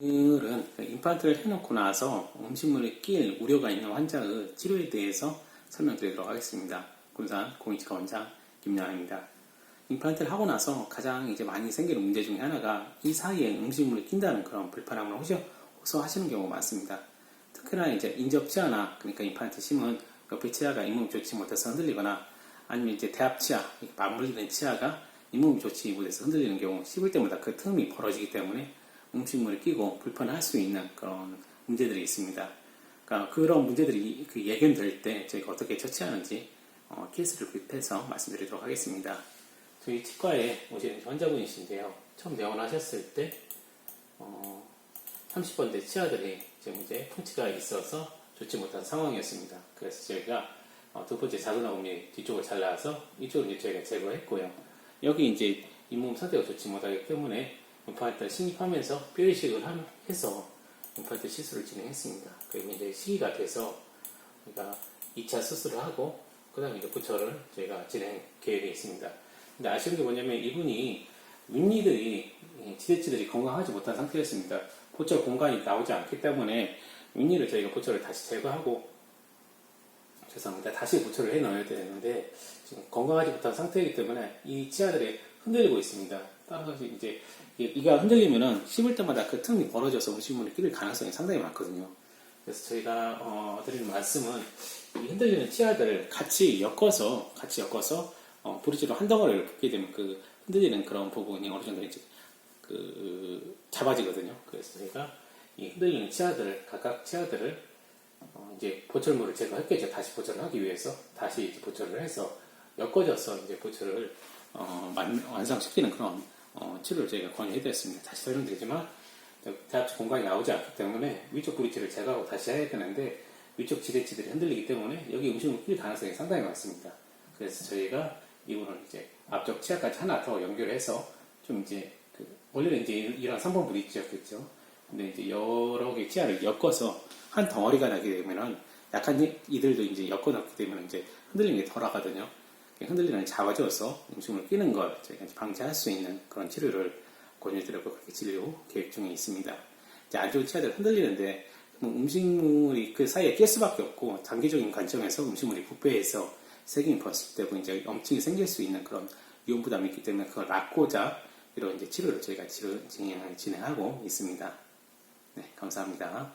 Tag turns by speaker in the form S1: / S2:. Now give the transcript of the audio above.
S1: 오늘은 그 임플란트를 해놓고 나서 음식물에 낄 우려가 있는 환자의 치료에 대해서 설명드리도록 하겠습니다. 군산 공익치과 원장 김양입니다. 임플란트를 하고 나서 가장 이제 많이 생기는 문제 중에 하나가 이 사이에 음식물이 낀다는 그런 불편함을 호소, 호소하시는 경우가 많습니다. 특히나 이제 인접 치아나 그러니까 임플란트 심은 옆에 치아가 잇몸이 좋지 못해서 흔들리거나 아니면 이제 대합 치아, 맞물리는 치아가 잇몸이 좋지 못해서 흔들리는 경우 씹을 때마다 그 틈이 벌어지기 때문에 음식물이 끼고 불편할 수 있는 그런 문제들이 있습니다. 그러니까 그런 문제들이 그 예견될 때 저희가 어떻게 처치하는지 어, 케이스를 구입해서 말씀드리도록 하겠습니다. 저희 치과에 오시는 환자분이신데요. 처음 내원하셨을 때 어, 30번대 치아들이 지금 이제 풍치가 있어서 좋지 못한 상황이었습니다. 그래서 저희가 어, 두 번째 자그나움이 뒤쪽을 잘라서 이쪽을 이제 저희가 제거했고요. 여기 이제 잇몸 상태가 좋지 못하기 때문에 임플란트를 식립하면서 뼈 이식을 함- 해서 임플란트 시술을 진행했습니다. 그리고 이제 시기가 돼서 그러니까 2차 수술을 하고 그 다음에 이제 부처를 저희가 진행 계획에 있습니다. 근데 아쉬운 게 뭐냐면 이분이 윗니들이 이 지대치들이 건강하지 못한 상태였습니다. 보철 공간이 나오지 않기 때문에 윗니를 저희가 보철을 다시 제거하고 죄송합니다. 다시 보철을 해 넣어야 되는데 지금 건강하지 못한 상태이기 때문에 이 치아들이 흔들리고 있습니다. 따라서 이제 이- 이가 흔들리면은 씹을 때마다 그 틈이 벌어져서 음식물이 끼를 가능성이 상당히 많거든요. 그래서 저희가 어, 드리는 말씀은 이 흔들리는 치아들을 같이 엮어서 같이 엮어서 어, 브리지로 한 덩어리를 붙게 되면 그 흔들리는 그런 부분이 어느 정도 이제 그 잡아지거든요. 그래서 저희가 이 흔들리는 치아들을 각각 치아들을 어, 이제 보철물을 제거했겠죠. 다시 보철을 하기 위해서 다시 보철을 해서 엮어져서 이제 보철을 어, 만- 완성시키는 그런 어, 치료를 저희가 권유해드렸습니다. 다시 설명드리지만 대합 공간이 나오지 않기 때문에 위쪽 브릿지를 제거하고 다시 해야 되는데 위쪽 지대치들이 흔들리기 때문에 여기 음식물 끼일 가능성이 상당히 많습니다. 그래서 저희가 이분을 이제 앞쪽 치아까지 하나 더 연결해서 좀 이제 그 원래는 이제 이런 3번 브릿지였겠죠. 근데 이제 여러 개 치아를 엮어서 한 덩어리가 나게 되면은 이- 이들도 이제 엮어놨기 때문에 이제 게덜 하거든요. 흔들리는 잡아줘서 음식물 끼는 걸 저희가 방지할 수 있는 그런 치료를 권유드리고 그렇게 진료 계획 중에 있습니다. 좋은 치아들 흔들리는데 뭐 음식물이 그 사이에 낄 수밖에 없고 단기적인 관점에서 음식물이 부패해서 세균이 벗을 때고 이제 염증이 생길 수 있는 그런 위험 부담이 있기 때문에 그걸 막고자 이런 이제 치료를 저희가 치료 진행하고 있습니다. 네, 감사합니다.